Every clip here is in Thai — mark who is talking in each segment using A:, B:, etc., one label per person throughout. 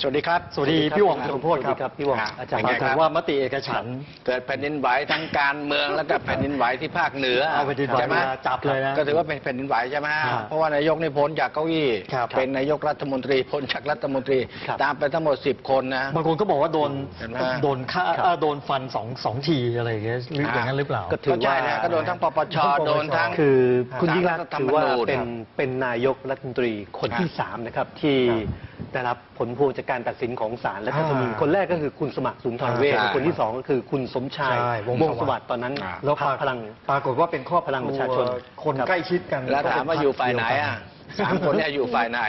A: สวัสดีครับ
B: สวัสดีพี่หว่องสมโพธิครับ
C: พี่หว่อง
A: ครับ
C: อาจารย์
A: เป็น
B: ป
A: ไง
B: ราก
A: ค
B: ฏ
A: รับ
B: ว่ามติเอกฉันท์
A: เกิดแผ่นดินไหวทั้งการเมืองแล้วก็แผ่นดินไหวที่ภาคเหนือ
B: เอาแผ่นดินไหว
A: ใช่ไหม
B: มาจับเลยนะ
A: ก็ถือว่าเป็นแผ่นดินไหวใช่ไหมฮะ
B: ครับ
A: เพราะว่านายกนี่พ้นจากเก้าอี้
B: ครับ
A: เป็นนายกรัฐมนตรีพ้นจากรัฐมนตรี
B: ครับ
A: ตามไปทั้งหมด 10 คนนะ
B: บางคนก็บอกว่าโดน
A: เห็นไหม
B: โดนฆ่า
C: ครับ
B: เอ่อโดนฟันสองสองทีอะไรอย่างเงี้ยหรืออย่างนั้นหรือเปล่า
C: ก็ถือว่า
A: ใช่นะก็โดนทั้งปปชโดนทั้ง
C: คือคุณ
A: ศาล
C: ยิ่งรักษ
A: รั
C: ณ์
A: ฐธรรม
C: ถือว่า
A: นูญ
C: เป็น
A: ครับ
C: เป็นนายกรัฐมนตรีคนที่
A: ครับ
C: สามนะครับที่ ได้รับผลพวงจากการตัดสินของศาลรัฐธรรมนูญ
B: อ่า
C: คนแรกก็คือคุณสมัครสุนทรเวช
A: ใช่
C: คนที่สองก็คือคุณสมชาย
B: ใช่วง
C: วง
B: ส
C: ส
B: วั
C: วั
B: ส
C: ส
B: ดิ์
C: ดิ์ตอนนั้น
A: อ่า
B: แล้ว
C: พรรคพลัง
B: ปรากฏว่าเป็นครอบ
C: พลังประชาชน
B: คน
C: ครับ
B: ใกล้ชิดกัน
A: แล้วถามว่าอยู่ฝ่ายไหนอะ สามคนเนี่ยอยู่ฝ่ายไหน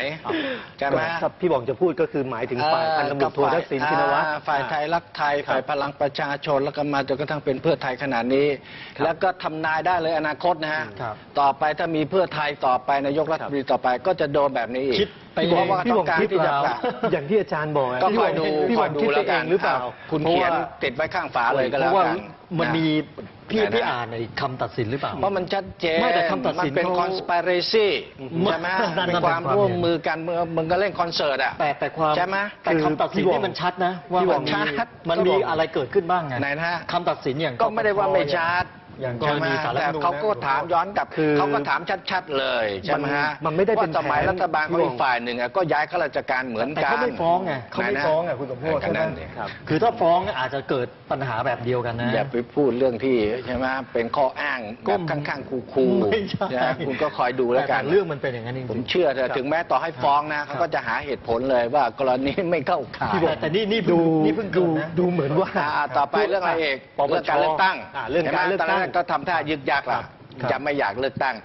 A: ใช่ไหม
C: ถ้าพี่บอกจะพูดก็คือหมายถึงฝ่ายพันตำรวจโททักษิณชินวัตร
A: อ่าฝ่ายไทยรักไทย
C: ครับ
A: ฝ่ายพลังประชาชนแล้วก็มาจนกระทั่งเป็นเพื่อไทยขนาดนี้ แล้วก็ทำนายได้เลยอนาคตนะฮะ
B: ครับ
A: ต่อไปถ้ามีเพื่อไทยต่อไปนายกรัฐมนตรีต่อไปก็จะโดนแบบนี้อีก
B: คิดไป
A: เพราะว่า
C: พี่
A: ต้
C: บ
A: อ
C: อก
A: งการ
C: คิด
A: ที่จะ
C: เรา
A: ปรับ
C: อย่างที่อาจารย์บอกะ
A: ก็
C: พี่
A: ค
C: บ
A: อยดู
C: พี่
A: ค
C: บ
A: อ
C: อยก
A: ดู
C: คิดไป
A: แล้ว
C: เอ
A: กัน
C: งหรือเปล่า
A: คุณ
C: พราะ
A: เขียน
C: ว่า
A: ติดไว้ข้างฝาเลยก็
B: เพ
A: แล้ว
B: ราะว่า
A: กัน
B: มันมีพี่
A: ไหนนะ
B: พี่อ่านในคำตัดสินหรือเปล่า
A: เพราะมันชัดเจน
B: ไม่แต่คำตัดสิน
A: มันเป็น
B: เขา
A: conspiracy ใช่ไหม
B: นั่นๆ
A: เป็นความ
B: นั่นๆ
A: ร่วมมือกันเมื่อมึงก็เล่นคอนเสิร์ตอะ
B: แต่แต่ความ
A: ใช่ไหม
B: แต่คำตัดสิน
C: คือพี่
B: นี่
C: บอก
B: มันชัดนะ ว่า
C: พี่บ
B: มั
C: อนก
B: มี
A: ชัด
B: มัน
A: ก็
B: มี
A: บอก
B: อะไรเกิดขึ้นบ้างไง
A: ไหนนะฮะ
B: คำตัดสินอย่าง
A: ก็ไม่ได้ว่าไม่ชัด
B: อย่างกร
A: ใช่ไหม
B: ณีสารรัฐ
A: แต่
B: ธรรมนูญ
A: เขาก็ถามย้อนกลับ
C: คือ
A: เขาก็ถามชัดๆเลยใช่ไหมฮะ
C: มันมันไม่ได้เป็น
A: ว่าสมัย
C: แผน
A: รัฐบาลของอีกฝ่ายหนึ่งอะก็ย้ายข้าราชการเหมือน
B: แต่
A: กัน
B: เขาไม่ฟ้องไงเขาไม่
A: หนนะ
B: ฟ้องไงคุณสมโพธิ
A: ก็
B: ใช่ไหม
A: นั่นสิ
C: ครับ
B: คือถ้าฟ้องอาจจะเกิดปัญหาแบบเดียวกันนะ
A: อย่าไปพูดเรื่องที่ใช่ไหมเป็นข้ออ้าง
B: ก็
A: แบบข้างๆคูๆ
B: ไม่ใช่
A: นะคุณก็คอยดูแล้วกัน
B: ต่เรื่องมันเป็นอย่างนั้นจริงๆ
A: ผมเชื่อเถอะถึงแม้ต่อให้ฟ้องนะเขาก็จะหาเหตุผลเลยว่ากรณีไม่เข้าข่าย
B: พี่บอกแต่นี่นี่
C: ดู
B: นี่เพิ่ง
C: ดู
B: เกิดนะ
C: ดูเหมือนว่า
A: อ่าต่อไปเรื่องอะไรเอก
C: ปปช
A: เรื่องการเลือกตั้ง
C: อ่าเรื่องการเลือกตั้ง
A: ห็นไหมตนนั้นก็ทำท่ายึกยักล่ะ
C: ครับ
A: จะไม่อยากเลือกตั้ง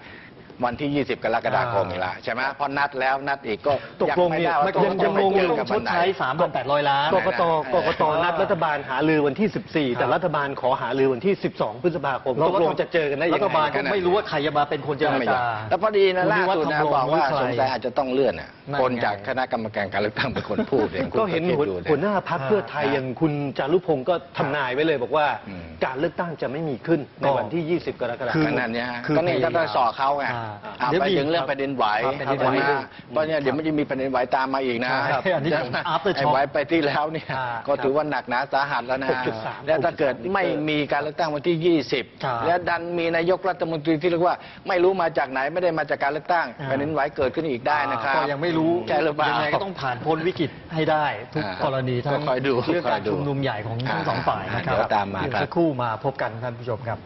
A: วันที่ 20 กรกฎาคมอีกแล้วใช่ไหมพอนัดแล้วนัดอีกก็
C: ตกลง
A: ไม่
C: เนี่ย
A: ได้ว่า
C: ไม่
A: ตกล
C: ยัง
A: ง
C: ยังงง
A: เจ
C: อยู่
A: อ
B: ต้
A: กั
B: อบงช
A: วัน
B: ด
A: ไหน
B: ใช้สามพันแปดร้อยล้าน
C: กกต
A: ไหนๆ
C: กกต
B: เออ
C: นัดรัฐบาลหารือวันที่ 14 แต่รัฐบาลขอหารือวันที่ 12 พฤษภาคม
B: แล้ว
C: ตกลงจะเจอกันได้ยัง
B: รัฐบาล
C: ไง
B: ก็ไม่รู้ว่าใครจะมาเป็นคนเจรจา
A: แล้วพอดีนะ
B: คุณ
A: ล่า
B: นิวัฒ
A: สุดนะ
B: ทำรง
A: บอกว่า
B: หรื
A: ส
B: ใคร
A: งสัยอาจจะต้องเลื่อนน่ะ
B: นั่นไง
A: คนจากคณะกรรมการการเลือกตั้งเป็นคนพูดเองคุณ
C: ก็เห็น
A: คิด
C: หัว
A: ดูสิ
C: หัวหน้าพักเพื่อไทยอย่างคุณจารุพงศ์ก็ทำนายไว้เลยบอกว่า
A: อืม
C: การเลือกตั้งจะไม่มีขึ้นในวันที่ 20 กรกฎาค
B: คือ
C: ม
A: ก็นั่นเนี่ยฮะ
B: คือ
A: ก็นี่ก็ต้องสอเขาไง
B: อ่า
A: อ่า
B: เดี๋ยว
A: ไป
B: มี
A: ถึงเรื่องแผ่นดินไหว
B: ครับแผ่นดินไหว
A: ใช่มเพราะเนี่ยเดี๋ยวมันจะมีแผ่นดินไหวตามมาอีกนะครับ
B: อันนี้
A: ใช่ไหม
B: after
A: ไอ้
B: shock
A: ไหวไปที่แล้วเนี่ย
B: อ่า
A: ก็ถือว่าหนักหนาสาหัสแล้วนะ
C: 6.3
A: แล้วถ้าเกิดไม่มีการเลือกตั้งวันที่
B: ครับ
A: 20 และดันมีนายกรัฐมนตรีที่เรียกว่า ไม่รู้มาจากไหนไม่ได้มาจากการเลือกตั้ง
B: อ่า
A: แผ่นดินไหวเกิดขึ้นอีกได้นะครับ
B: ก็ยังไม่รู้
A: ใช่หรือเปล่า
B: ยังไงก็ต้องผ่านพ้นวิกฤตให้ได้ทุก
A: อ่าก
B: รณีทั้ง
A: ก็คอยดู
B: เรื่องการ
A: คอยดู
B: ชุมนุมใหญ่ของทั้ง
A: อ่า
B: สองฝ่ายนะครับ
A: เดี๋ยวตามมา
B: เดี๋ยว
A: ครับ
B: สักครู่มาพบกันท่านผู้ชมครับ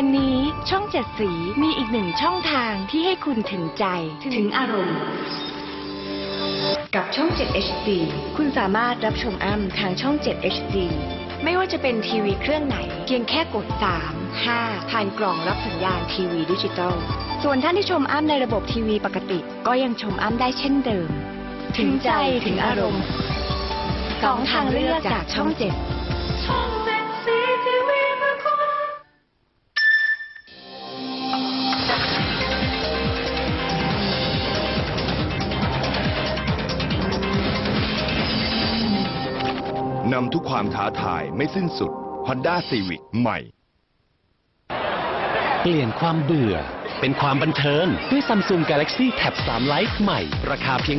D: วันนี้ช่องเจ็ดสีมีอีกหนึ่งช่องทางที่ให้คุณถึงใจ ถึงอารมณ์ กับช่อง 7 HD คุณสามารถรับชมอ้ำทางช่อง 7 HD ไม่ว่าจะเป็นทีวีเครื่องไหน เพียงแค่กด 3 5 ผ่านกล่องรับสัญญาณทีวีดิจิตอลส่วนท่านที่ชมอ้ำในระบบทีวีปกติ ก็ยังชมอ้ำได้เช่นเดิม ถึงใจถึงอารมณ์สองทางเลือกจากช่อง 7ำ
E: ทุกความท้าทายไม่สิ้นสุด Honda Civic ใหม่
F: เปลี่ยนความเบื่อ เป็นความบันเทิง ด้วย Samsung Galaxy Tab 3 Lite ใหม่ ราคาเพียง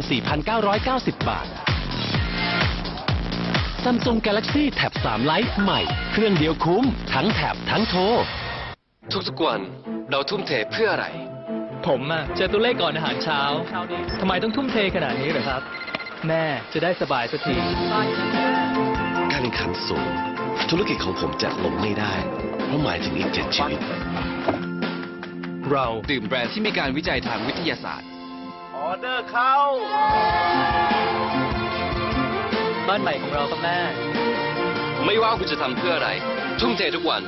F: 4,990 บาท Samsung Galaxy Tab 3 Lite ใหม่ เครื่องเดียวคุ้ม ทั้งแท็บทั้งโทร
G: ทุกๆวันเราทุ่มเทเพื่ออะไร
H: ผมอะเจอตัวเลขก่อนอาหารเช้า ทำไมต้องทุ่มเทขนาดนี้เหรอครับ แม่จะได้สบายสักที
G: การ แข่งขันสูง ธุรกิจของผมจะล้มไม่ได้ เพราะหมายถึงอีกเจ็ดชีวิต
H: เรา
G: ดื่มแบรนด์ที่มีการวิจัยทางวิทยาศาสตร์
H: บ้านใหม่ของเราครับแม่
G: ไม่ว่าคุณจะทำเพื่ออะไร ทุ่มเททุกวัน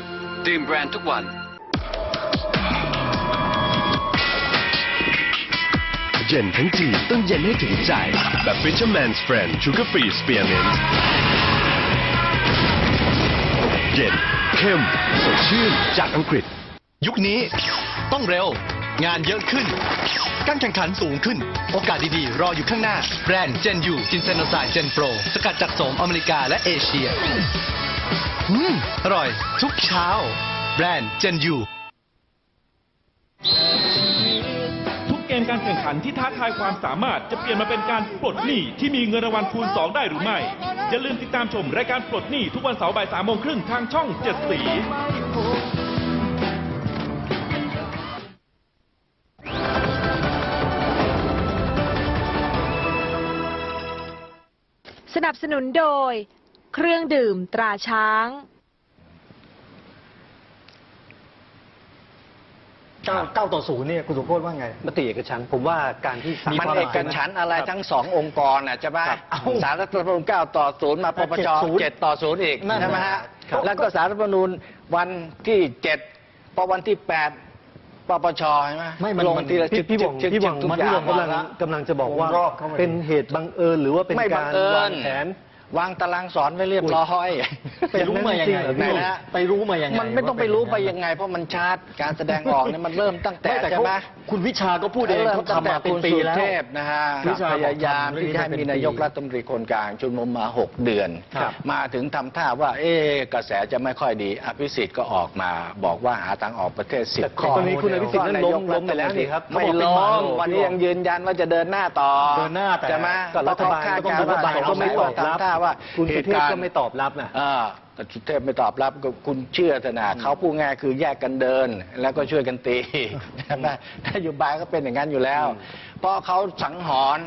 G: ดื่มแบรนด์ทุกวัน
E: เย็นทั้งจีต้องเย็นให้ถึงใจ แบบ Fisherman's Friend Sugar Free Spearmint เย็นเข้มสดชื่นจากอังกฤษ
I: ยุคนี้ต้องเร็ว งานเยอะขึ้น การแข่งขันสูงขึ้น โอกาสดีๆ รออยู่ข้างหน้า แบรนด์เจนยูจินเซโนไซเจนโปรสกัดจากโสมอเมริกาและเอเชีย อืม อร่อย ทุกเช้า แบรนด์เจนยูทุกเก
J: มการแข่งขันที่ท้าทายความสามารถจะเปลี่ยนมาเป็นการปลดหนี้ที่มีเงินรางวัลคูณ 2 ได้หรือไม่ อย่าลืมติดตามชมรายการปลดหนี้ทุกวันเสาร์บ่ายสามโมงครึ่งทางช่องเจ็ดสี
K: สนับสนุนโดย เครื่องดื่มตราช้าง
B: เก้าเก้าต่อศูนย์เนี่ยคุณสุโพจน์ว่าไง
C: มติเอกฉันท์ผมว่าการที่ศาล
A: มันเอกฉันท์อะไรทั้งสององค์กรน่ะใช่ไหม
C: ครับ
A: สารรัฐธรรมนูญเก้าต่อศูนย์มาปปช
B: 70
A: เจ็ดต่อศูนย์อีก
B: นั่น
A: ใช่ไหมฮะ
B: ครับ
A: แล้วก็สารรัฐธรรมนูญวันที่เจ็ดพอวันที่แปดปปชใช่ไหม
B: ไม่มัน
A: ลงทีละ
C: พี่พี่หวัง
A: ชึกๆ
C: พี่หวัง
A: ทุก
C: มัน
A: อย่า
C: พี่ห
A: ง
C: วังกำลังกำลังจะบอกว่า
B: วงรอบเข้าไป
C: เป็นเหตุบังเอิญหรือว่าเป็น
A: ไม่บั
C: กางร
A: เอิ
C: วา
A: ญ
C: งแผน
A: วางตารางสอนไว้เรียบร้อย
B: ไปรู้มายังไง
C: จริงเหรอพี่
A: ไหนนะฮะ
B: ไปรู้มายังไง
A: มันไม่ต้องไปรู้ไปยังไง เพราะมันชัดการแสดงออกเนี่ยมันเริ่มตั้งแต่
B: ไม่แต่
A: ใช่
B: เขา
A: ไหม
B: คุณวิชาก็พูดเอง
A: ริ่
B: เขาทำมาเป็นปีแล้ว
A: ตั้งต่คุณสุเทพนะฮะ
B: วิชา
A: พยายาม
B: บอกทำเรื่อง
A: ที่
B: นี้
A: จะให้
B: มาเป็น
A: มีนายก
B: ปี
A: รัฐมนตรีคนกลางชุมนุมมา 6 เดือน
B: ครับ
A: มาถึงทำท่าว่า เอ๊ะกระแสจะไม่ค่อยดี อภิสิทธิ์ก็ออกมา บอกว่าหาทางออกประเทศสิบ
C: แต่
A: ข้อ
C: ตอนนี้คุณอภิสิทธิ์นั้นล้มล้มไปแล้วนี่ครับ
A: ไม่
C: เขาบอกเป็น
A: ล้
C: หมามโลก
A: วันนี้ยังยืนยันว่าจะเดินหน้าต่อ
B: เดินหน้าแต่
A: ใช่ไหม
C: ก็รัฐบาลก็ต้อง
A: เข
C: รัฐบาล
A: คด
C: ก็ไม่ตอบ
A: ว่า
C: รับ
A: ทำท่าว่า
C: คุณสุเทพ
A: หตุารณ์
C: ก็ไม่ตอบรับนะ
A: อ่าแต่สุเทพไม่ตอบรับก็คุณเชื่อเถอะนะเขาพูดง่ายคือแยกกันเดิน แล้วก็ช่วยกันตีใช่ไหมนโยบายก็เป็นอย่างนั้นอยู่แล้ว เพราะเขาสังหรณ์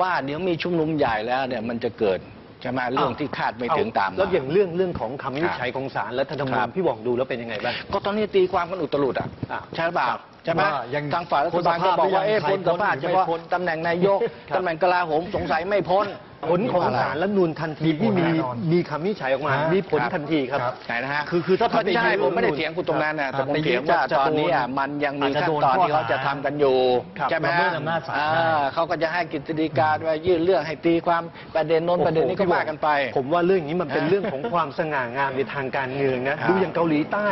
A: ว่าเดี๋ยวมีชุมนุมใหญ่แล้วเนี่ยมันจะเกิดใช่ไหมเรื่องที่คาดไม่ถึงตามมา
C: แล้วอย่างเรื่องเรื่องของคำวินิจฉัยของศาลรัฐธรรมนู
A: ครั
C: ญ
A: บ
C: พี่หว่องดูแล้วเป็นยังไงบ้าง
A: ก็ตอนนี้ตีความกันอุตลุดอะ
C: อะ
A: ใช่หรือเปล่าใช่ไหม
B: ว่ายัง
A: ทางฝ่ายรัฐบาลก็บอกว่าเอ๊ะ
B: พ้
A: พ้น
B: น
A: ส
B: สภา
A: ภา
B: พ
A: พ
B: หรือ
A: เฉ
B: ไม่
A: พาะ
B: พ้น
A: ตำแหน่งนายก
C: ครับ
A: ตำแหน่งกลาโหมสงสัยไม่พ้น
C: ผลของศาลรัฐธรรมนูญทันทีที่มี
B: มีผลแน่นอน
C: มีคำวินิจฉัยออกมา
B: ฮะ
C: มีผล
A: ครับ
C: ทันทีครับ
A: ไหนนะฮะ
C: คือคือถ้า
A: ไม่ใช่
C: ไปยืน
A: ผมไม่ได้เถียงคุณตรงนั้นนะแต่ผม
B: ไปยืน
A: เถียงว่า
B: จะ
A: ตอนนี้อะ
B: โดน
A: มันยังมี
B: อาจจะ
A: ขั้น
B: โดน
A: ตอน
B: ข้อ
A: ที่เขาจะ
B: หา
A: ทำกันอยู่
C: ครับ
A: ใช่ไหม
B: ละเมิดอำนาจศาล
A: อ่
B: ได้
A: เขาก็จะให้กฤษฎีกาด้วยยื่นเรื่องให้ตีความประเด็นโน้นประเด็นนี้ก็ว่ากันไป
C: ผมว่าเรื่องนี้มันเป็น
A: ฮะ
C: เรื่องของความสง่างามในทางการเมืองนะ
A: ครับ
C: ดูอย่างเกาหลีใต้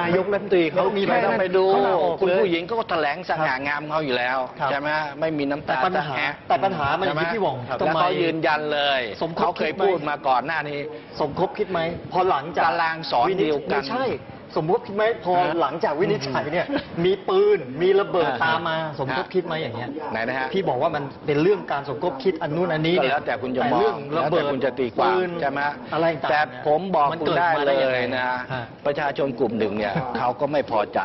C: นายกรัฐมนตรีเขา
A: มี
C: มี
A: ไม่ต้องไปดู
C: เขาลาออก
A: คุณ
C: เลย
A: ผู้หญิงก็แถลงสง่างามเขาอยู่แล้ว
C: ครับ
A: ใช่ไหมไม่มีน้ำ
B: แต่
A: ตา
B: ปัญหา
A: ตะแหะ
B: แต่ปัญหามันอ
A: ใช่
B: ยู่
A: ไหม
B: ที่พี่หว่อง
A: แล้ว
B: ทำไม
A: เขายืนยันเลย
B: สมคบ
A: เขาเคย
B: คิดไหม
A: พูดมาก่อนหน้านี้
B: สมคบคิดไหมพอหลังจาก
A: ตารางสอนเดียวกัน
B: ไม่ใช่ สมคบคิดไหมพอ
A: ฮะ
B: หลังจากวินิจฉัยเนี่ย มีปืนมีระเบิด
A: อ่า
B: ตามมา สมคบ
A: ฮะ
B: คิดไหมอย่างเงี้ย
A: ไหนนะฮะ
B: พี่บอกว่ามันเป็นเรื่องการสมคบคิดอันนู้นอันนี้
A: ก็
B: เนี่ย
A: แล้วแต่คุณจะมอง
B: เรื่องระเบิด
A: แล้วแต่คุณจะตีความ
B: ปืน
A: ใช่ไหม
B: อะไรต่างๆ
A: แต่
B: เนี่ย
A: ผมบอก
B: มัน
A: คุณ
B: เกิด
A: ได้
B: มา
A: เล
B: ได้ยัง
A: ย
B: ไง
A: นะ
B: ฮะ
A: ประชาชนกลุ่มหนึ่งเนี่ยเขาก็ไม่พอใจ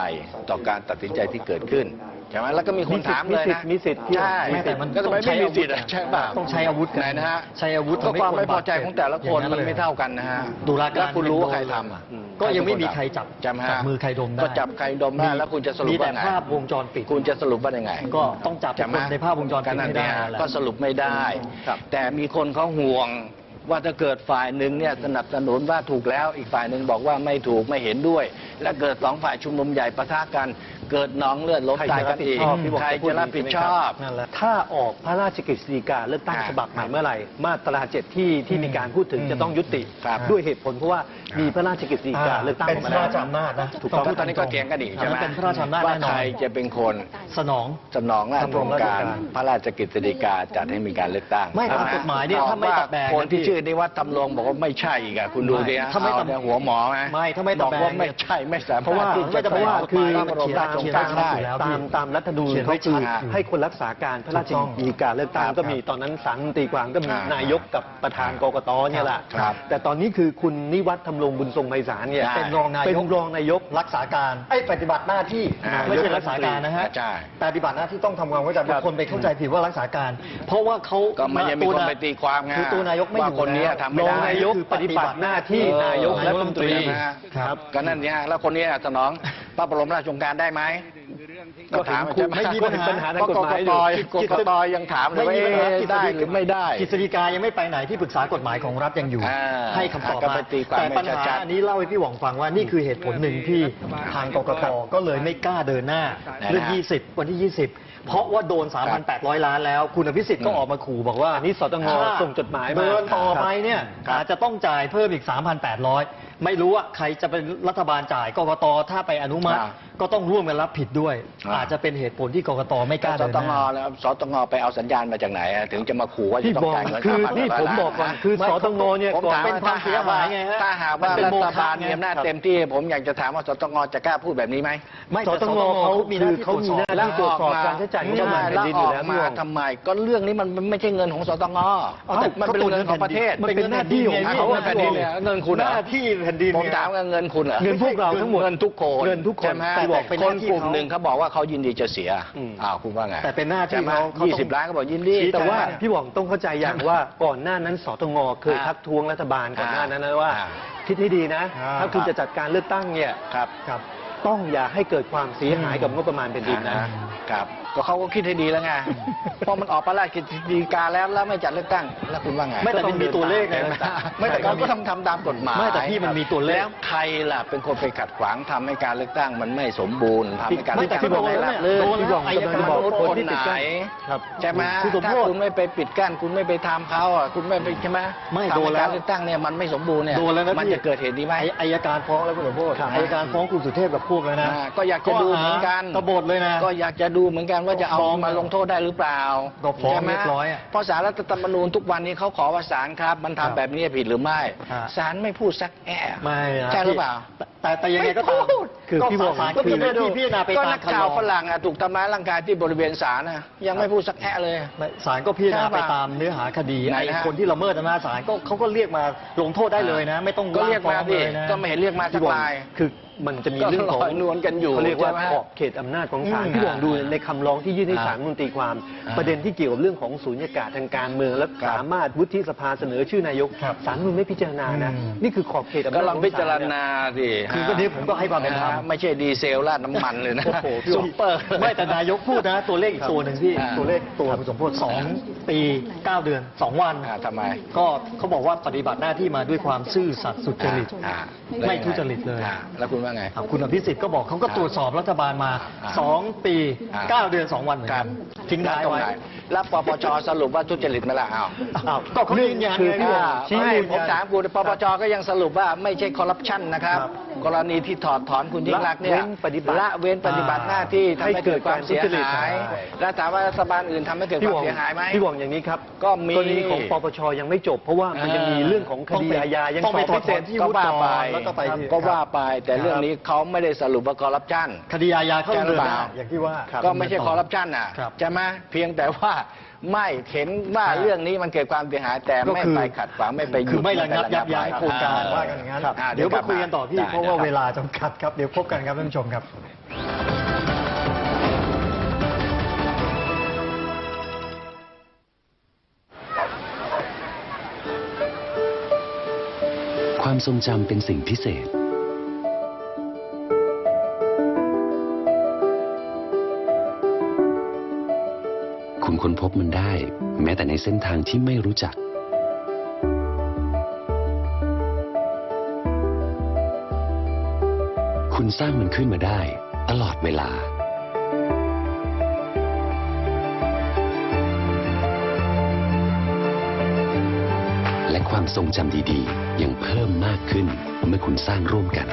A: ต่อการตัดสินใจที่เกิดขึ้น ใช่ไหมแล้วก็มีคนถามเลยนะ
C: มีสิทธิ์มีสิทธิ์
A: ใช่
B: ไม่แต่มัน
A: ก็ทำไม
B: ต้องใช้
A: ไม่มี
B: อาวุธ
A: สิทธิ์อะใช่เปล่า
B: ต้องใช้อาวุธกัน
A: ไหนนะฮะ
B: ใช้อาวุธ
A: ก็
B: ทำให้
A: ความ
B: คน
A: ไม่พอใจของแต่ละคน
B: อย่างนั้น
A: มัน
B: เลย
A: ไม่เท่ากันนะฮะ
B: ตุลาการ
A: แล้วคุณรู้ว่าใคร
B: เป็นโดน
A: ทำอะ
B: ก็ยังไม่มีใครจับ
A: จำฮะ
B: จับมือใครดมได้
A: ก็จับใครดมได้แล้วคุณจะสรุป
B: มีแต่
A: ว่าไง
B: ภาพวงจรปิด
A: คุณจะสรุปว่ายังไง
B: ก็ต้องจับ
A: ใช่ไหม
B: คนในภาพวงจรปิด
A: ก็นั่น
B: ให้ได้
A: เนี่ย
B: แหละ
A: ก็สรุปไม่ได้ แต่มีคนเขาห่วงว่าถ้าเกิดฝ่ายหนึ่งเนี่ยสนับสนุนว่าถูกแล้วอีกฝ่ายหนึ่งบอกว่าไม่ถูกไม่เห็นด้วย และเกิดสองฝ่ายชุมนุมใหญ่ปะทะกัน เกิดหน้องเลือดล้ม
C: ใคร
A: ตาย
C: จะรั
A: กับน
C: ผิด
A: อีก
C: ชอบพี่บอก
A: ใคร
C: จะพูด
A: จะรับผิดชอบ
B: นั่นแหละ
C: ถ้าออกพระราชกฤษฎีกาเลือกตั้ง
A: ครับ
C: ฉบับใหม่เมื่อไหร่ มาตราเจ็ดที่ที่มีการพูดถึง
B: อืม
C: จะต้องยุติ
A: ครับ
C: ด้วยเหตุผลเพราะว่ามีพระราชกฤษฎีกาเลือกตั้ง
B: เป็น
C: ออก
B: พ
C: มา
B: ระ
C: แล้ว
B: ราชอำนาจนะ
C: ถูกต้อง
B: พูด
A: ตอนนี้ก็เถียงกันอีกใช่ไหม
B: นนั้นเป็นพระราชอำนาจ
A: ว่า
B: แน่นอ
A: ใคร
B: น
A: จะเป็นคน
B: สนอง
A: สนองราช
C: ดำรง
A: อง
C: ราช
A: การ
C: การ
A: พระราชกฤษฎีกาจัดให้มีการเลือกตั้ง
B: ไม่ตาม
A: ใช่
B: กฎหมายเนี่ยถ้าไม่
A: ว่
B: ตะแบง
A: คนที่
B: พี่
A: ชื่อนิวัฒน์ทำรงบอกว่าไม่ใช่อีกอะคุณดูดิฮะ
B: ถ้าไม่
A: เอา
B: ตะ
A: เนี่ยหัวหมอไหม
B: ไม่ถ้าไม่ตะ
A: บอก
B: แบง
A: ว่าไม่ใช่ไม่สามารถ
C: เพราะว่า
A: ที่
B: ไม่
A: จะ
B: ตะ
C: เพ
B: แบ
C: ราะ
B: ง
C: ว่าคือ
A: พระบรมราชโองการ
B: เขียนไว้
A: ได้
B: ชัดอยู่แล้ว
C: ตามตามรัฐธรรมนูญ
B: เขียนไว้
C: เขาคือ
B: ชัด
C: ให้คนรักษาการพระราช
B: ถูกต้อง
C: กฤษฎีกาเลือกตั้ง
A: ครับ
C: ก็มีตอนนั้นสารรัฐมนตรีกลางก็มี
A: ครับ
C: นายกกับประธานกกตเนี่ยแหละ
A: ครับ
C: แต่ตอนนี้คือคุณนิวัฒน์ทำรงบุญทรงไพศาลเนี่ย
A: ใช่
B: เป็นรองนายก
C: เป็นรองนายก
B: รักษาการไอ้ปฏิบัติหน้าที่
A: อ่า
B: ไม่ใช่รักษาการนะฮะ
A: ใช่
B: ปฏิบัติหน้าที่ต้องทำความเข้าใจ
C: ครับ
B: บางคนไปเข้าใจผิดว่ารักษาการ เพราะว่าเขา
A: ก็มันยังมีคนไปตีความไง
B: คือตัวนายกไม่อยู่
A: ว่าคนนี้
B: แล้ว
A: ทำไม่
C: ร
A: ได้
C: องนายกปฏิบัติหน้าที่นายก
B: เออ
C: รัฐมนตรี
A: ใช่ไหมฮะ
B: ครับ
A: ก็นั่นเนี่ยแล้วคนนี้สนองพระบรมราชโองการได้ไหมก็ถาม
C: ก็เห็นคุณ
A: ใช่ห
C: ไม่มีปัญหาทางกฎหมาย
A: ก
C: อยู่
A: กตกตยังถามเลยว่า
B: ไม่มีปัญหา
A: เอ๊ะได้หรือไม่ได้
B: กฤษฎีกายังไม่ไปไหนที่ปรึกษากฎหมายของรัฐยังอยู่
A: อ่า
B: ให้คำตอบ
A: ก็
B: มา
A: ไปตีความ
B: แต่
A: ไม่
B: ปัญหา
A: ชัดๆ
B: อันนี้เล่าให้พี่หว่องฟังว่านี่คือเหตุผลหนึ่งที่ทางกกตก็เลยไม่กล้าเดินหน้าเรื่อง 20 วันที่ 20 เพราะว่าโดน 3,800 ล้านแล้ว คุณอภิสิทธิ์ก็ออกมาขู่บอกว่า
C: อันนี้สตง
B: ถ้า
C: ส่งจดหมายมา
B: เดินต่อไปเนี่ย
A: ครับ
B: อาจจะต้องจ่ายเพิ่มอีก 3,800 ไม่รู้ว่าใครจะเป็นรัฐบาลจ่ายกกตถ้าไปอนุมัติ
A: อ่า
B: ก็ต้องร่วมกันรับผิดด้วย
A: อ่า
B: อาจจะเป็นเหตุผลที่กกตไม่กล้า
A: ส
B: เดิน
A: ต
B: ห
A: ง
B: น้า
A: แล้วสตงไปเอาสัญญาณมาจากไหนอะถึงจะมาขู่ว่าจะ
C: ที่
A: ต้อบง
C: อก
A: จ่ายเงิน
C: คือ
A: 5,000
C: นี่ผมบอกก่อนคือ
B: ไม่
C: สตงเนี่ย
A: ผม
C: ก่อน
A: ถาม
B: เป็น
A: ว่า
B: ความเสียหายไงฮะ
A: ถ้าหากว่า
B: มันเป็น
A: รั
B: โม
A: ฐ
B: ฆะ
A: บาลมีอำนาจเต็มที่ ผมอยากจะถามว่าสตงจะกล้าพูดแบบนี้ไหม
B: ไม่
C: ส
B: แต่
C: ตงเขา
B: มีห
C: คื
B: น้า
C: อ
B: ที่
C: เขามีหน้า
B: ตรวจสอบ
C: ที่ตรวจสอบการใช้จ่ายงบประมาณแผ่นดินอยู่แล้ว
A: มา
C: พี่วง
A: ทำไมก็เรื่องนี้มันไม่ใช่เงินของสตง
B: เอาแต่
A: มันเป็นเงินของประเทศ
B: มันเป็นหน้าที่ของ
A: เขา
B: เขา
A: เป็นแผ่นดินเนี่ยเงินคุณเหรอ
B: หน้าที่แผ่นดิน
A: ผมถามว่าเงินคุณเหรอ
C: เงินพวกเราทั้งหมด
A: เงินทุกคน
C: เงินทุกคน
A: ใช่ไหม
B: แต่บอกเป็นห
A: ค
B: น้านที่
A: กลุ่ม
B: เขา
A: หนึ่งเขาบอกว่าเขายินดีจะเสีย
C: อืม
A: อ้าวคุณว่าไง
B: แต่เป็นหน้าที่
A: ใช่ไหม
B: เขาเขา
A: ยี่
B: ต้
A: สิ
B: อบง
A: ล้านก็บอกยินดี
C: แต่ว่า
A: จ่ย
C: พี่หว่องต้องเข้าใจอย่างว่าก่อนหน้านั้นสตงเคย
A: อ่า
C: ทักท้วงรัฐบาลก่อนหน้านั้นนะว่า
A: อ่า
C: คิดให้ดีนะ
B: อ่า
C: ถ้าคุณจะจัดการเลือกตั้งเนี่ย
A: ครับ
B: ครับ
C: ต้องอย่าให้เกิดความเสียหายกับงบประมาณแผ่นดินนะ
A: ครับ ก็เขาก็คิดให้ดีแล้วไง เพราะมันออกพระราชกฤษฎีกาแล้วแล้วไม่จัดเลือกตั้ง แล้วคุณว่าไง
B: ไม่แต่มันมีตัวเลขไง
A: ใช่ไหมไม่แต่เขาก็ต้องทำตามกฎหมาย
B: ไม่แต่พี่มันมีตัวเลข
A: แล้วใครล่ะเป็นคนไปขัดขวางทำให้การเลือกตั้ง มันไม่สมบูรณ์ทำให้การ
B: ไม่
A: เลือก
B: แต่
A: ตั้ง
B: พี่
A: มัน
B: บอก
A: ไม่
B: แล้ว
A: ราบ
B: เนี่ย
A: รื่น
B: โดนแล้ว
C: พี่บอก
B: อายการ
C: บอก
B: โดน
A: ค
B: คน
A: น
B: ที่
A: ไห
B: ติด
A: น
B: กันครับ
A: ใช่ไหม
B: คุณสม
A: ถ้า
B: โพธิ
A: คุณไม่ไปปิดกั้นคุณไม่ไปทำเขาอะคุณไม่ไปใช่ไหม
B: ไม่
A: ทำ
B: โดน
A: ให้
B: แล้ว
A: การเลือกตั้งเนี่ยมันไม่สมบูรณ์เนี่ย
B: โดนแล้วนะ
A: มัน
B: พี่
A: จะเกิดเหตุนี้ไหม
B: อายการฟ้องแล้วคุณสมโพธิ
A: ครับ
B: อายการฟ้องคุณสุเทพกับพวกเลยนะ
A: อ่าก็อยากจะดูเหมือนกัน
B: กบฏเลยนะ
A: ก็อยากจะดูเหมือนกันว่าจะเอา
B: ฟ้อง
A: มาลงโทษได้หรือเปล่า
B: ก็ฟ้อง
A: ใช่ไหม
B: เรียบร้อยอะ
A: เพราะสารรัฐธรรมนูญทุกวันนี้เขาขอว่าศาลครับ มันทำ
B: ครับ
A: แบบนี้ผิดหรือไม่
B: ฮะ
A: ศาลไม่พูดสักแอะ
B: ไม่นะ
A: ใช่หรือเปล่า
B: แต่แต่ยังไงก็ตาม
A: ไม่พูด
B: คือพี่บอก
A: ก็
B: ก็มีหน้าที่พิจารณาไป
A: ก็
B: ตาม
A: นัก
B: คำ
A: ข่า
B: ร้
A: ว
B: อง
A: ฝรั่งอะถูกทำร้ายร่างกายที่บริเวณศาลนะยังไม่พูดสักแอะเลย
B: ไม่ศาลก็พิจารณา
A: ใช่
B: ไป
A: ป่ะ
B: ตามเนื้อหาคดี
A: ไหน
B: ไอ้
A: ฮะ
B: คนที่ละเมิดอำนาจศาลก็เขาก็เรียกมาลงโทษได้เลยนะ ไม่ต้อง
A: ก็เรียกมา
B: ฟ้อง
A: ดิ
B: เลยนะ
A: ก็ไม่เห็นเรียกมาสัก
C: พี่หว่อง
A: ลาย
C: คือ มันจะมีเรื่องของ
A: ก็ลอยนวลกันอยู่
C: เขาเรียกว่า
A: ใช่ไหม
C: ขอบเขตอำนาจของศาล
A: อืม
C: พี่หว่องดูในคำร้องที่ยื่นให้
A: อ่า
C: ศาลมนตรีความ
A: อ่า
C: ประเด็นที่เกี่ยวกับเรื่องของสูญญากาศทางการเมือง และ
A: ครับ
C: สามารถวุฒิสภาเสนอชื่อนายก
B: ครับ
C: ศาลมันไม่พิจารณานะ
B: อืม
C: นี่คือขอบเขตอำ
A: ก็
C: นาจ
A: ลอง
C: ของ
A: พิ
C: ศ
A: จาร
C: ลเนี่ย
A: ณาดิ
B: คือวันนี้ผมก็ให้ความเป็นธรรมะ
A: ไม่ใช่ดีเซลราดน้ำมันเลยนะ
B: โอ้โหพี่
A: ซุปเปอร์
B: ไม่แต่นายกพูดนะ ตัวเลขอีกตัวหนึ่งพี่
A: อ่า
B: ตัวเลขตัวคุณสมโพธิสองปีเก้าเดือนสองวัน
A: อ่าทำไม
B: ก็เขาบอกว่าปฏิบัติหน้าที่มาด้วยความซื่อสัตย์สุจริต
A: อ่า
B: ไม่ทุจริตเลย
A: อ่าแล้วคุณว่าไง
B: อะคุณอภิสิทธิ์ก็บอกเขาก็ตรวจสอบรัฐบาลมา
A: อ่า
B: สองปี
A: อ่า
B: เก้าเดือนสองวันเหมือน
A: ครั
B: กับนทิ้งท้าย
A: แล้วตรง
B: ไว้
A: ไหนแล้วปปชสรุปว่าทุจริตไหมล่ะอ้าว
B: อ้าวก็เขายืนยัน
C: คือ
B: ไง
C: พี่
B: ว่า
C: บอก
B: ชี้
A: ไม่
B: ยืน
A: ผม
B: ยัน
A: ถามคุณปปชก็ยังสรุปว่าไม่ใช่คอร์รัปชันนะครับ
B: ครับ
A: กรณีที่ถอดถอนคุณยิ่งรักษณ์เนี่ย
C: ละเว้นปฏิบัติ
A: ละเว้นปฏิบัติหน้าที่ทำ
C: ให้
A: ให้
C: เกิ
A: เกิ
C: ด
A: ดความเสีย
C: การทุจริต
A: หาย
C: ใช่
A: แล้วถามว่ารัฐบาลอื่นทำให้เกิดค
C: พี่
A: วาม
C: หว่อง
A: เสียหายไหม
C: พี่หว่องอย่างนี้ครับ
A: ก็มี
C: กรณีของปปชยังไม่จบ เพราะว่ามันยังมีเรื่องของคดีอาญายัง
B: ต้อง
C: ส
B: ไป
C: อบไม่เสร็จ
B: ถอดถอนที่
A: ก็ว่าไป
B: แล้วก็ไปที่
A: ก็ว่าไปแต่เรื่องนี้เขาไม่ได้สรุปว่าคอร์รัปชัน
B: คดีอาญาเข้า
A: ใช่หรื
B: เดิ
A: อนเป
B: ห
A: ล่า
B: น้าอย่างที่ว่า
A: ก็ไม่ใช่คอร์รัปชันอะ
B: ครับ
A: ใช่ไหมเพียงแต่ว่าไม่เห็นว่า
B: ครับ
A: เรื่องนี้มันเกิดความเสียหายแต่
B: ก็
A: ไม่
B: คือ
A: ไปขัดขวางไม่ไปหยุด
B: คือไม่ระงับยับยั้ง
A: ไประ
B: โครงการ
A: อ่
B: ว่ากันอย่างนั้น
A: อ่
B: เดี๋ยวมาคุยกันต่อพี่
A: ได้
B: เพราะว่า
A: ได้
B: เวลาจำกัดครับเดี๋ยวพบกันครับท่านผู้ชมครับ
F: ความทรงจำเป็นสิ่งพิเศษ คุณค้นพบมันได้ แม้แต่ในเส้นทางที่ไม่รู้จัก คุณสร้างมันขึ้นมาได้ ตลอดเวลา และความทรงจำดีๆ ยังเพิ่มมากขึ้นเมื่อคุณสร้างร่วมกัน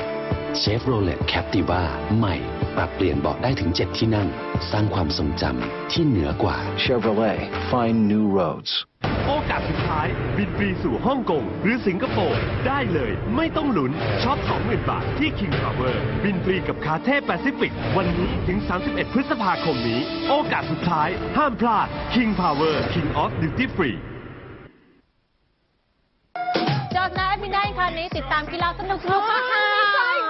F: เชฟโรเลตแคปติว่าใหม่ปรับเปลี่ยนเบอกได้ถึง 7 ที่นั่ง สร้างความทรงจำที่เหนือกว่า
E: Chevrolet find new roads
L: โอกาสสุดท้าย บินฟรีสู่ฮ่องกง หรือสิงคโปร์ ได้เลยไม่ต้องหลุนช็อป 20,000 บาทที่ King Power บินฟรีกับคาเท่แปซิฟิก วันนี้ถึง 31 พฤษภาคมนี้ โอกาสสุดท้าย ห้ามพลาด King Power King of Duty Free
M: จอดนะพี่ได้ค่ะนี้ติดตามกีฬาสนุกสนุกๆค่ะ
K: ใช่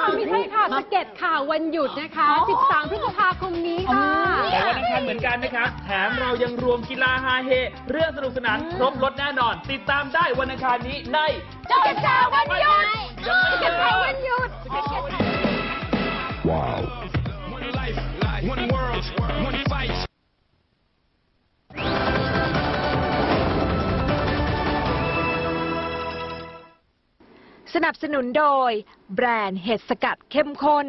K: ค่ะไม่ใช่ค่ะสเก็ตข่าววันหยุดนะคะ 13 พฤษภาคมนี้ค่ะ
J: แต่วันอังคารเหมือนกันนะครับ แถมเรายังรวมกีฬาฮาเฮ เรื่องสนุกสนานครบรถแน่นอน ติดตามได้วันอังคารนี้ใน
K: สเก็ตข่าววันหยุด
J: ยังไม่
K: สเก็ตข่าววันหยุด สนับสนุนโดย แบรนด์เห็ดสกัดเข้มข้น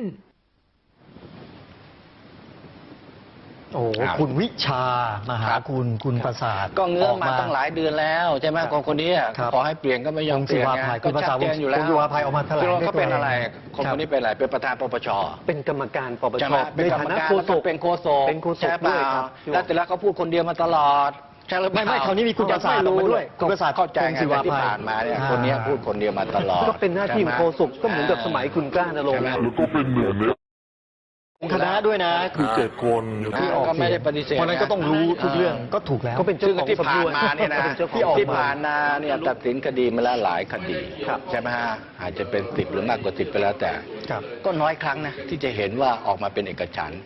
B: โอ้โห
A: ครับ
B: คุณวิชามาหาคุณคุณประสาท
A: ก็เงื้อมา
B: อ
A: ตั้งหลายเดือนแล้วใช่ไหมคนคนนี้อะ
B: ครับ
A: ขอให้เปลี่ยนก็ไม่ยอมเปลี่ยน
B: วงศิ
A: ไง
B: วาภัย
A: ก็
B: คุณภาษา
A: ชัดเจนอยู่แล้ว
B: วงศิวาภัยออกมาแถลง
A: คือเขาเป็น
B: ด้วยตัวเอง
A: อะไรคน
B: ครับ
A: คนนี้เป็นอะไรเป็นประธานปปช
C: เป็นกรรมการปป
A: ใช่
C: ช
A: ไหมเป็น
C: ใน
A: กรรม
C: ฐานะ
A: การ
C: โฆษก
A: เป็นโฆษก
C: เป็นโฆษก
A: ใช่เป
C: ด้วย
A: ล่า
C: ครับ
A: แล้วแต่ละเขาพูดคนเดียวมาตลอด ใช่หรือเปล่า
B: ไม่ไม่คราวนี้มีคุณประสาทออกมาด้วยคุณประสาท
A: เข้าใจไง
B: วงศิวาภัย
A: ที่ผ่านมาเนี่ย
B: อ่า
A: คนเนี้ยพูดคนเดียวมาตลอด
C: ก็เป็นหน้าที่ของโฆษกก็เหมือนกับสมัยคุณกล้านรงค์
B: คณะด้วยนะ
E: คือเจ็ดคน
B: ที่ออก
A: ก็ไม่ได้ปฏิเสธ
B: เพราะฉะนั้นก็ต้องรู้ทุกเรื่องก็ถูกแล้ว
C: ก็เป็นเจ้า
A: ซึ่ง
C: ของ
A: ที่ผ่านมาเนี่ยนะ
C: เป็นเจ้าของ
A: ที่
C: ออกมา
A: ที่ผ่านมาเนี่ยตัดสินคดีมาแล้วหลายคดี
C: ครับ
A: ใช่ไหมฮะอาจจะเป็นสิบหรือมากกว่าสิบไปแล้วแต่
B: ครับ
A: ก็น้อยครั้งนะที่จะเห็นว่าออกมาเป็นเอกฉันท์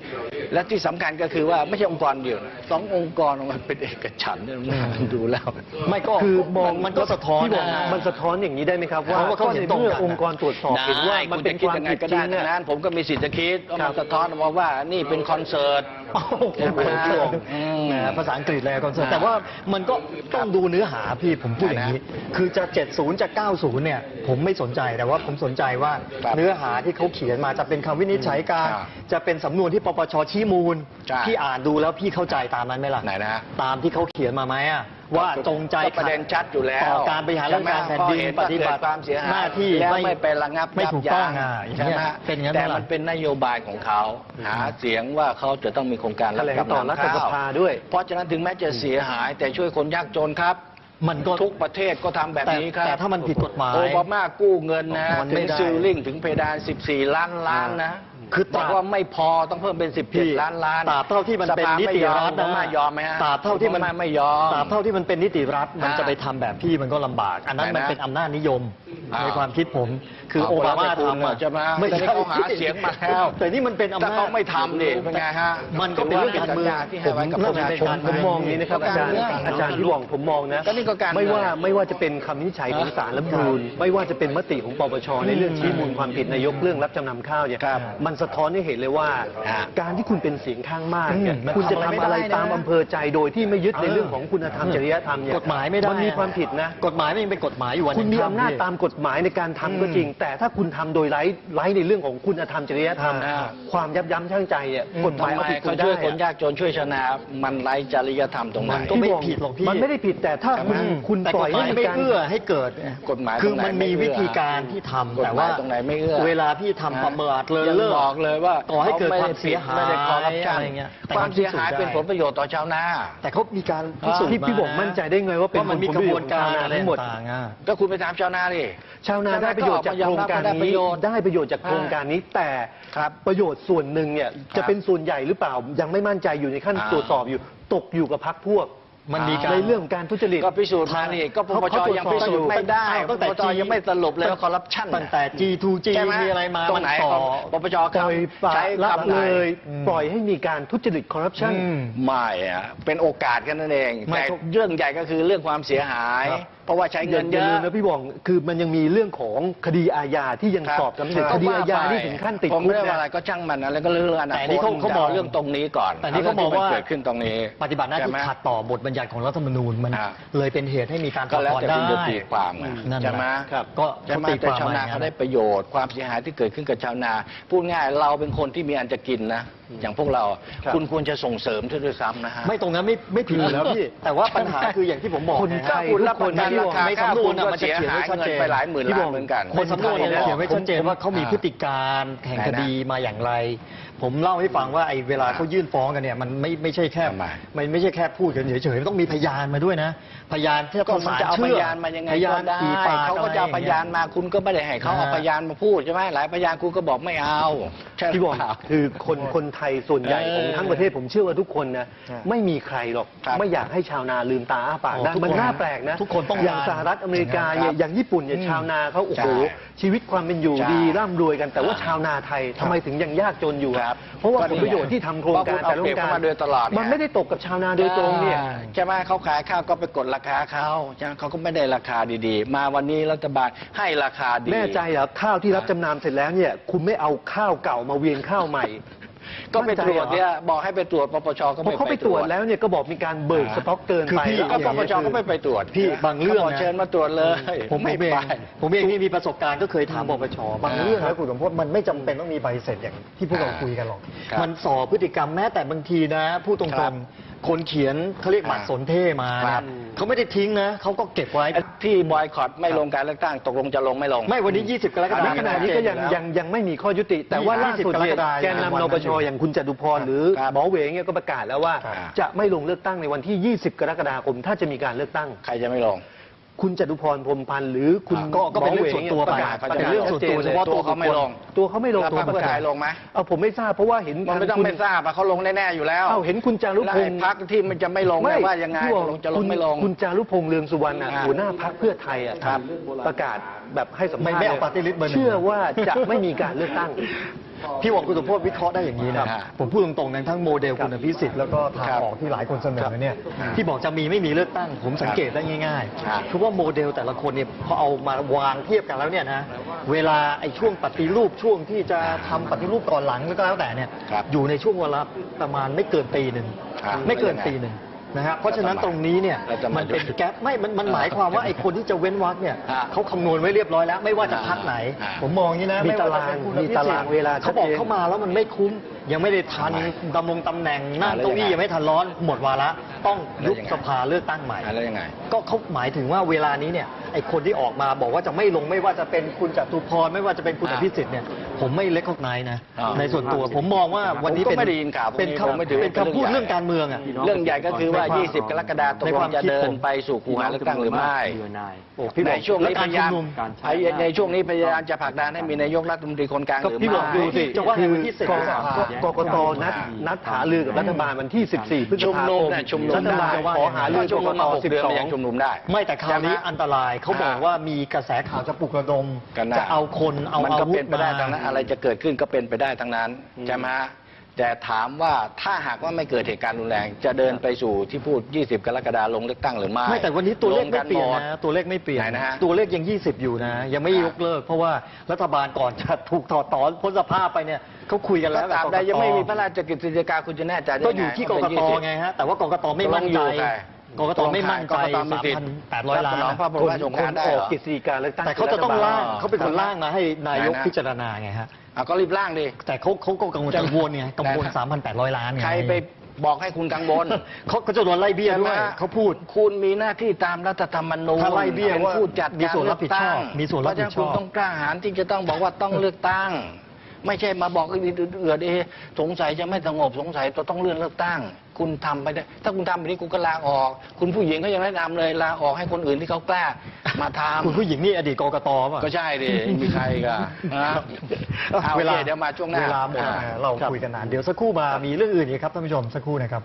A: และที่สำคัญก็คือว่าไม่ใช่องค์กรเดียวนะสององค์กรออกมาเป็นเอกฉันท์เนี่ยมันดูแล้ว
B: ไม่ก็
C: คือมอง
B: มันก็สะท้อน
C: ที่บอก
B: นะ
C: มันสะท้อนอย่างนี้ได้ไหมครับว่า
B: เพราะว่าเขาเห็นตรงกัน
C: ก็ใมื่อองค์กรตรวจสอบเห็นว่ามันเป็น
A: คุณ
C: ความ
A: จะคิดยังไง
C: ผิด
A: ก็
C: จริ
A: ได้
C: ง
A: ทั้ง
C: อะ
A: นั้นผมก็มีสิทธิ์จะคิดว่า
C: ครั
A: มัน
C: บ
A: สะท้อนออกมาว่านี่เป็นคอนเสิร์ตใช่ไหม
B: คอนเสิร์ต
A: อืม
B: แหมภาษาอังกฤษเลยคอนเสิร์ต
A: อ่า
B: แต่ว่ามันก็ต้องดูเนื้อหาพี่ผมพูดอย่างนี้ คือจะ 70 จะ 90 เนี่ย ผมไม่สนใจแต่ว่าผมสนใจว่า
A: ครับ
B: เนื้อหาที่เขาเขียนมาจะเป็นคำวินิจฉัยการ
A: ครับ
B: จะเป็นสำนวนที่ปปชชี้มูล
A: ใช่
B: พี่อ่านดูแล้วพี่เข้าใจตามนั้นไหมล่ะ
A: ไหนนะฮะ
B: ตามที่เขาเขียนมาไหมอะว่าจงใจ
A: ก็ประเด็นชัดอยู่แล้ว
B: ต่อการบริหารราชการแผ่นดิน
A: ใช่ไหม
B: ปฏิบัติ
A: เพราะเห็นว่าเกิดความเสียหาย
B: หน้าที่
A: แล้วไม่ไประงับ
B: ไม่ถูกต้อง
A: ยั
B: อะ
A: บ
B: อย่าง
A: ใช่
B: เงี้ย
A: ไหม
B: เป็นอย่างนั้น
A: แต่
B: ไหม
A: มัน
B: ล่ะ
A: เป็นนโยบายของเขาหาเสียงว่าเขาจะต้องมีโครงการ
C: แถลงต่อรัฐสภาด้วย
A: เพราะฉะนั้นถึงแม้จะเสียหายแต่ช่วยคนยากจนครับ
B: มันก็
A: ทุกประเทศก็ทำแบบนี้ครับ
B: แต่แต่ถ้ามันผิดกฎหมาย
A: โอบามากู้เงินนะ
B: มัน
A: ถึ
B: ไม่
A: ง
B: ได้
A: ซิลลิงถึงเพดาน 14 ล้านล้านนะ
B: คือต
A: บ
B: รา
A: อบกว่าไม่พอต้องเพิ่มเป็น
B: พี่
A: 17ล้านล้าน
B: ตราบเท่าที่มันเป็น
A: สภา
B: นิติรัฐ
A: ไม่ยอม
B: นะ
A: มายอมไหมฮะ
B: ตราบเท่าที่มัน
A: พม่ไม่ยอม
B: ตราบเท่าที่มันเป็นนิติรัฐมัน
A: อ่า
B: จะไปทำแบบพี่มันก็ลำบาก อันนั้น
A: ไหนนะ
B: มันเป็นอำนาจนิยม
A: อ่า
B: ในความคิดผม คือโอบามา
A: เอาคนละ
B: ทำอะ
A: จะมา
B: ไม่
A: แต่นี่เขาหาเสียงมาแล้ว
B: แต่นี่มันเป็นอำ
A: แต่
B: นาจ
A: เขาไม่ทำดิเป็นไงฮะ
B: มันก็เป็นเรื่องการเมือง
A: ที่ให้ไว้กับประชาชน
C: ผมมองอย่างนี้นะครับอาจารย์
A: ก็การเมือง
C: อาจารย์ที่บอกผมมองนะ
A: ก็นี่ก็การเมือง
C: ไม่ว่าไม่ว่าจะเป็นคำวินิจฉัยของศาลรัฐธรรมนูญไม่ว่าจะเป็นมติของปปชในเรื่องชี้มูลความผิดนายกเรื่องรับจำนำข้าวเนี่ย
A: ครับ
C: มันสะท้อนให้เห็นเลยว่า
A: ฮะ
C: การที่คุณเป็นเสียงข้างมากเนี่ย
B: อืมมัน
C: คุณจะ
B: ทำ
C: ทำ
B: อะ
C: อะไรไร
B: ไม่ได้นะ
C: ตามอำเภอใจโดยที่ไม่ยึดใน
B: เออ
C: เรื่องของคุณธรรมจริยธรรมเนี่ย
B: กฎหมายไม่ได้
C: มันมีความผิดนะ
B: กฎหมายมันยังเป็นกฎหมายอยู่วัน
C: คุณมี
B: ยัง
C: อำนาจ
B: พี่
C: ตามกฎหมายในการทำก็จริง แต่ถ้าคุณทำโดยไร้ไร้ในเรื่องของคุณธรรมจริยธรรม
A: อ่า
C: ความยับยั้งชั่งใจเนี่ยกฎหมาย
A: ทำไม
C: เอาผิดคุ
A: เขา
C: ณได้
A: ช่วยคน
C: อะ
A: ยากจนช่วยชนะมันไร้จริยธรรมตรงไหน
B: มันก็ไม่ผิดหรอกพี่
C: มันไม่ได้ผิดแต่ถ้า
A: ใช่ไหม
C: คุณคุณ
B: แต่
C: ป
B: ก
C: ล่อ
B: ฎ
C: ย
B: หมาย
C: ให้
B: ไม่
C: การ
B: เอื้อให้เกิด
A: กฎหมาย
B: คือ
A: ตรงไหน
B: มันมี
A: ไม่เอื้อ
B: วิธีการที่ทำ
A: กฎ
B: แต่
A: หมาย
B: ว่า
A: ตรงไหนไม่เอื้อ
B: เวลาพี่ทำประเมิดเลย
A: ยัง
B: เลิก
A: บอกเลยว่า
B: ก่อให้เกิดความเสียหาย
A: ไม่ได้คอร์รัปชัน
B: อะไรเงี้ยแต่
A: ความเสียหาย
B: มันพิสูจน์ได้
A: เป็นผลประโยชน์ต่อชาวนา
B: แต่เขามีการพิสูจน์
C: พี่พี่บอกมั่นใจได้ไงว่าเป็น
B: ว่ามันมี
C: ผ
B: ก
C: ล
B: ระ
C: ป
B: บ
C: โย
B: วน
C: ชน์
B: การ
C: ชาวนา
B: อะไร
C: ทั้งหมด
B: ต่างๆอะ
A: ก็คุณไปถามชาวนาดิ
C: ชาวนาได้ประโยชน์จากโครงการ
A: ได้ประ
C: นี้
A: โยชน์
C: ได้ประโยชน์จากโครงการนี้แต่
A: ครับ
C: ประโยชน์ส่วนหนึ่งเนี่ย
A: ครับ
C: จะเป็นส่วนใหญ่หรือเปล่ายังไม่มั่นใจอยู่ในขั้น
A: อ่า
C: ตรวจสอบอยู่ตกอยู่กับพรรคพวก
B: มันมีการ
C: ในเรื่องการทุจริต
A: ก็พิสูจน์มานี่ก็ปปช
C: เขาตรวจ
A: ยัง
C: สอบ
A: พิสูจน์ไม่ได้
B: ตั้งแต่
A: ปปช
B: G
A: ยังไม่สรุปเลยว่าคอร์รัปชัน
B: ตั้งแต่ G2G
A: ใช่ไห
B: มีอะไรมา
A: ตร
B: มั
A: ง
B: น
A: ไหน
B: ต่อ
A: ปปช
C: ปล่อยปละ
A: ใช้
C: ละ
A: คำไหน
C: เลย
B: อืม
C: ปล่อยให้มีการทุจริตคอร์รัปชัน
B: อืม
A: ไม่อะเป็นโอกาสกันนั่นเอง
B: ไม่
A: แต่
B: ทุก
A: เรื่องใหญ่ก็คือเรื่องความเสียหาย
B: ครับ
A: เพราะว่าใช้เงินเย
C: อย่า
A: อะ
C: ลืมนะพี่บองคือมันยังมีเรื่องของคดีอาญาที่ยัง
A: ครับ
C: สอบสำเร็จ
A: ก็
C: คดี
A: ว่
C: อาญา
A: ไป
C: นี่ถึงขั้นติด
A: ผม
C: คุก
A: ไม่ได้ว่าอะไร
C: นะ
A: ก็ช่างมันอะไรก็เรื่องอนาคต
B: แต่นี่เขาเขา
A: จะ
B: มอง
A: เรื่องตรงนี้ก่อน
B: แต่นี่เขามองว่า
A: เรื่องที่นเกิดขึ้นตรงนี้
B: ปฏิบัติหน้าที่
A: ใช่ไหม
B: ขัดต่อบทบัญญัติของรัฐธรรมนูญมัน
A: อ่า
B: เลยเป็นเหตุให้มีการ
A: ก็แล้ว
B: ถอด
A: แต่
B: ได้
A: คุณจะตีความไง
B: นั่นแหละ
A: ใช่ไหม
B: ครับ ก็
A: ใช่ไหม
B: เขาตี
A: แต่
B: ความ
A: ชาว
B: มาอ
A: นา
B: ย่างนั้น
A: เขาได้ประโยชน์ ความเสียหายที่เกิดขึ้นกับชาวนา พูดง่ายเราเป็นคนที่มีอันจะกินนะ อย่างพวกเรา
C: ครับ
A: คุณควรจะส่งเสริมด้วยซ้ำนะฮะ
B: ไม่ตรงนั้นไม่ไม่ผิดอยู่แล้วพี่ แต่ว่าปัญหาคืออย่างที่ผมบอก
C: คน
B: นะ
C: ไท
A: ก็
C: ย
A: คุณรับประกัน
B: ที่
A: รา
B: บอก
A: คา
B: ใน
A: ข้าว
B: สำนว
A: คุ
B: น
A: ณ
B: น่ะ
A: ก็
B: มันจะ
A: เสีย
B: เขียน
A: หา
B: ไว้
A: ย
B: ชัด
A: เงิ
B: เจ
A: น
B: น
A: ไปหลายหมื่น
B: ที่บ
A: ล้า
B: อนก
A: เหมือนกัน
B: คนสำนวนเนี่ยเขียนไว้ชัดเจนว่าเขามี
A: อ่า
B: พฤติการแห่งคดีมาอย่างไร ผมเล่าให้ฟังว่าไอ้เวลาเขายื่นฟ้องกันเนี่ยมันไม่ไม่ใช่แค่
A: ทำไม
B: มันไม่ใช่แค่พูดกันเฉยๆมันต้องมีพยานมาด้วยนะ พยานที่
A: ก็มันจะเอาพ
B: ชื่
A: ยานมายังไง
B: พยาน
A: ก็ได้
B: กี่ปาก
A: เขาก็จะเอา
B: อ
A: พ
B: ไร
A: ยานมาคุณก็ไม่ได้ให้เขาเอา
B: อ่า
A: พยานมาพูดใช่ไหมหลายพยานคุณก็บอกไม่เอาใช่หรื
C: พี่บอก
A: เปล่า
C: คือคนคนไทยส่วนใหญ่
A: เออ
C: ของทั้งประเทศผมเชื่อว่าทุกคนนะ
B: ใช่
C: ไม่มีใครหรอก
A: ครับ
C: ไม่อยากให้ชาวนาลืมตาอ้าปาก
B: โอ้
C: ได้
B: ทุก
C: มัน
B: คน
C: น่าแปลกนะ
B: ทุกคนต้อง
C: อย่าง
B: การ
C: สหรัฐอเมริกาเนี่ย
A: ครับ
C: อย่างญี่ปุ่นเนี่ย
B: อืม
C: ชาวนาเขาโอ้โห
A: ใช่
C: ชีวิตความเป็นอยู่
A: ใช่
C: ดีร่ำรวยกัน แต่ว่า
A: ครับ
C: ชาวนาไทยทำไมถึงยังยากจนอยู่
A: ครับ
C: เพราะว่า
A: ก็
C: ผ
A: นี่
C: ลประโยชน์ที่ทำโครงการ
A: เพราะคุณเอา
C: แต่ละโครงการ
A: เปรียบเข้ามาโดยตลอดไง
C: มันไม่ได้ตกกับชาวนาโดยตรงเนี่ย
A: ใช่ไหมเขาขายข้าวก็ไปกดราคาเขาใช่ไหมเขาก็ไม่ได้ราคาดีๆ มาวันนี้รัฐบาลให้ราคาดี
C: แน่ใจเหรอข้าวที่รับจำนำเสร็จแล้วเนี่ยคุณไม่เอาข้าวเก่ามาเวียนข้าวใหม่
A: ก็ไปตรวจเนี่ยบอกให้ไปตรวจปปชก็
C: พอ
A: ไม่
C: เขาไปตรวจแล้วเนี่ยก็บอกมีการเบิกสต็อกเกิน
B: คือ
C: ไป
B: พี่
C: แล้ว
A: ก็ปปชก็ไม่ไปตรวจ
B: พี่บางเรื่อง
A: ขบก
B: นะ
A: เชิญมาตรวจเลย
B: ผมผม
A: ไม่
B: เอง
A: ไป
B: ผมเองที่มีประสบการณ์ก็เคยถามปปชบางเรื่องนะคุณสมพจน์มันไม่จำเป็นต้องมีใบเสร็จอย่างที่พวกเราคุยกันหรอก
A: ครับ
B: มันสอบพฤติกรรมแม้แต่บางทีนะพูดตร
A: ครั
B: ง
A: บ
B: ๆ คนเขียนเขาเรียกหมัดสนเท่มา
A: ครับ
B: เขาไม่ได้ทิ้งนะเขาก็เก็บไว้
A: ที่บอยคอตไม่ลงการเลือกตั้งตกลงจะลงไม่ลง
B: ไม่วันนี้ 20 กรกฎาค
C: ณ
B: ม
C: ขณะนี้ก็ยังยังยังไม่มีข้อยุติ แต่ว่าล่าสุดเนี่ย
B: 20กรกฎาคม
C: แกนนำนปชอย่างคุณจตุพรหรือ
A: ครับ
C: หมอเหวงเนี่ยก็ประกาศแล้วว่า
A: ครับ
C: จะไม่ลงเลือกตั้งในวันที่ 20 กรกฎาคม ถ้าจะมีการเลือกตั้ง
A: ใครจะไม่ลง
C: คุณจตุพรพรหมพันธ์หรือคุณ
B: ก็ก็เป็น
C: หม
B: เรื่องส่วนตัว
C: ป
B: ไประ
C: กาศ
A: เขา
C: ประ
A: จะ
C: กาศเรื่องส่วนตัว
B: เฉ
C: เลย
B: พาะ
A: ตัวเขาไม่ลง
C: ตัวเขาไม่ลง
A: แล้ว
C: ตัว
A: พรรค
C: ประ
A: เพื่อกาไท
C: ศ
A: ยลงไหม
C: เอาผมไม่ทราบเพราะว่าเห็น
A: มันไม่ต้อง
C: คุณ
A: ไม่ทราบอะเขาลงแน่ๆอยู่แล้ว
C: เอ้าเห็นคุณจารุ
A: แล้ว
C: พ
A: ไอ้
C: งศ์
A: พักที่มันจะไม่ลงเนี่ยว่ายังไง
C: พี่
A: ลงจะลงไม่ลง
C: คุณจารุพงษ์เรืองสุวรรณอะ
A: อ่า
C: หัวหน้าพักเพื่อไทยอะ
A: ครับ
C: ประกาศแบบให้สัมภาษณ์
B: ไม่ไม่เอา party list เบอร์หนึ่ง
C: เชื่อว่าจะไม่มีการเลือกตั้ง
B: พี่บอกคุณสมพจน์วิเคราะห์ได้อย่างนี้นะ
A: ครับ
B: ผมพูดตรงๆนะทั้งโมเดลคุณอภิสิทธิ์แล้วก็ทาง
A: ครับ
B: ออกที่หลายคนเสนอเนี่ย
A: ครับ
B: ที่บอกจะมีไม่มีเลือกตั้งผมสังเกตได้ง่าย
A: ครับ
B: ๆคือว่าโมเดลแต่ละคนเนี่ยพอเอามาวางเทียบกันแล้วเนี่ยนะเวลาไอ้ช่วงปฏิรูปช่วงที่จะทำปฏิรูปก่อนหลังก็แล้วแต่เนี่ย
A: ครับ
B: อยู่ในช่วงเวลาประมาณไม่เกินปีหนึ่ง
A: ครับ
B: ไม่เกินปีหนึ่ง นะฮะเพราะฉะนั้นตรงนี้เนี่ย
A: แล้วจะมา
B: มันเป็นแก๊ปไม่มันมันหมายความว่าไอ้คนที่จะเว้นวรรคเนี่ย
A: ฮะ
B: เขาคำนวณไว้เรียบร้อยแล้ว ไม่ว่าจะพักไหน
A: ฮะ
B: ผมมองอย่างนี้นะ
C: มี
B: ไว่จะ
C: ตาราง
B: เป็นคุณ
C: มีตารางเวลา
B: เขาบอก
C: ชัดเจน
B: เข้ามาแล้วมันไม่คุ้ม ยังไม่ได้ทันดำรงตำแหน่งนั่ง
A: แล้ว
B: เก้าอี้
A: ยังไง
B: ยังไม่ทันร้อนหมดวาระต้องยุบ
A: แล้วยังไง
B: สภาเลือกตั้งใหม่
A: อะแล้วยังไง
B: ก็เขาหมายถึงว่าเวลานี้เนี่ยไอ้คนที่ออกมาบอกว่าจะไม่ลงไม่ว่าจะเป็นคุณจตุพรไม่ว่าจะเป็นคุณอ
A: อ่า
B: ภิสิทธิ์เนี่ยผมไม่เล็กของนายนะ
A: อ่า
B: ในส่วนตัวผมมองว่าวันนี้
A: ผมก็
B: เป็น
A: ไม่ได้ยินข่าวพวกนี้
B: เป็น
A: ผมไม่ถือ
B: คำเป็น
A: เป็น
B: คำพูด
A: เรื่
B: เรื่
A: อ
B: องง
A: ใหญ่
B: การเมืองอะ
A: เรื่องใหญ่ก็คือว่า
B: ในความ
A: 20 กรกฎาคมตก
B: ใน
A: ล
B: ควางม
A: จะ
B: คิด
A: เดิ
B: ผ
A: น
B: ม
A: ไปสู่คูหาเลือกตั้งหรือไม่
B: โอ้พี่บ
A: ใน
B: อก
A: ช่วงนี้
B: แล้
A: พ
B: กร
A: ยายาม
B: ชุมนุม
A: ไอ้ในช่วงนี้พยายามจะผลักดันให้มีนายกรัฐมนตรีคนกลางห
C: ก็
A: รือ
C: พี่
A: ไม่
C: บอกดูสิ
B: จะว่าไงวันที่
C: ก
B: สิบ
C: กกตนัดนัดหารือกับรัฐบาลวันที่ 14 พฤษ
A: ชุม
C: ภา
A: นุ
C: ค
A: ม
C: ม
A: เนี่ยชุมนุม
C: รัฐบาล
A: ได้
C: ขอหารือ
A: ชุมนุมมาหก
C: สิบ
A: เดือน
C: สอ
A: มันยังงชุมนุมได้
B: ไม่แต่คราวนี้
A: ใช่ไหม
B: อันตรายเขาบอกว่ามีกระแสข่าวจะปลุกระดม
A: กันนะ
B: จะเอาคนเอา
A: มัน
B: อา
A: ก็
B: วุ
A: เป็
B: ธ
A: นไปได้ทั้งนั้นอะไรจะเกิดขึ้นก็เป็นไปได้ทั้งนั้นใช่ไหมแต่ถามว่าถ้าหากว่าไม่เกิดเหตุการณ์รุนแรง จะเดินไปสู่ที่พูด 20 กรกฎาคมลงเลือกตั้งหรือไม่
B: ไม่แต่วันนี้ตัวเลขไม่เปลี่ยน
A: งกัหมด
B: นะตัวเลขไม่เปลี่ยน
A: ไหนนะฮะ
B: ตัวเลขยัง 20 อยู่นะ ยังไม่ยกเลิก เพราะว่ารัฐบาลก่อนจะถูกถอดถอนพ้นสภาพไปเนี่ยเขาคุยกัน
A: แล้
B: แล้วว
A: ตราบ
B: กับ
A: ใดยังไม่มีพ
B: ก
A: ระราชกิจการคุณจะแน่ใจได้
B: ก็
A: ไง
B: อยู่ที่ก
A: ว่
B: ก
A: เป็น
B: ต
A: 20
B: ไงฮะแต่ว่ากกตไม่มั่นใจ
A: ตกลงอยู่ไง
B: กกตไม่มั่นใจ
A: กกตมีสิทธิ์
B: 3,800ล้าน
A: รับสนองพระบรมราชโองการได้
C: อ
A: เห
C: อ
A: ร
C: ก
A: อก
C: ฤษฎีการเลือกตั้ง
B: แต่เขาจะต้องร่าง
A: อ๋อ
B: เขาเป็นคนร่างมาให้นายก
A: ไหนนะ
B: พิจารณาไงฮะ
A: อะก็รีบร่างดิ
B: แต่เขาเขาก็กังวล
A: จะ
B: กังวลไงกังวล
A: ไหนนะ
B: 3,800 ล้านไง
A: ใครไปบอกให้คุณกังวล
B: เขาเขาจะโดนไล่เบี้ยด้วย
A: ใช่ไหม
B: เขาพูด
A: คุณมีหน้าที่ตามรัฐธรรมนูญ
B: ถ้าไล่เบี้ย
A: เป็น
B: ว่า
A: ผู้จัด
B: มี
A: การ
B: ส่วนรับผิดชอบ
A: เลือกตั้ง
B: มีส่วนรับผิดชอบ
A: เพาะฉะนั้นคุณต้องกล้าหาญที่จะต้องบอกว่าต้องเลือกตั้ง ไม่ใช่มาบอกเอือดๆเอะสงสัยจะไม่สงบสงสัยจะต้องเลื่อนเลือกตั้ง คุณทำไปได้ ถ้าคุณทำแบบนี้คุณก็ลาออก คุณผู้หญิงเขายังแนะนำเลยลาออกให้คนอื่นที่เขากล้า มาทำ
B: คุณผู้หญิงนี่อดีตกกตป่ะ
A: ก็ใช่ดิมีใครอีกันเอา
B: เว
A: เว
B: ลา
A: ลาเดี๋ยวมาช่วงหน้า
B: เวลาหมด
A: อ่า
B: เราคุยกันนานเดี๋ยวสักครู่มามีเรื่องอื่นอีกครับท่านผู้ชมสักครู่นะครับ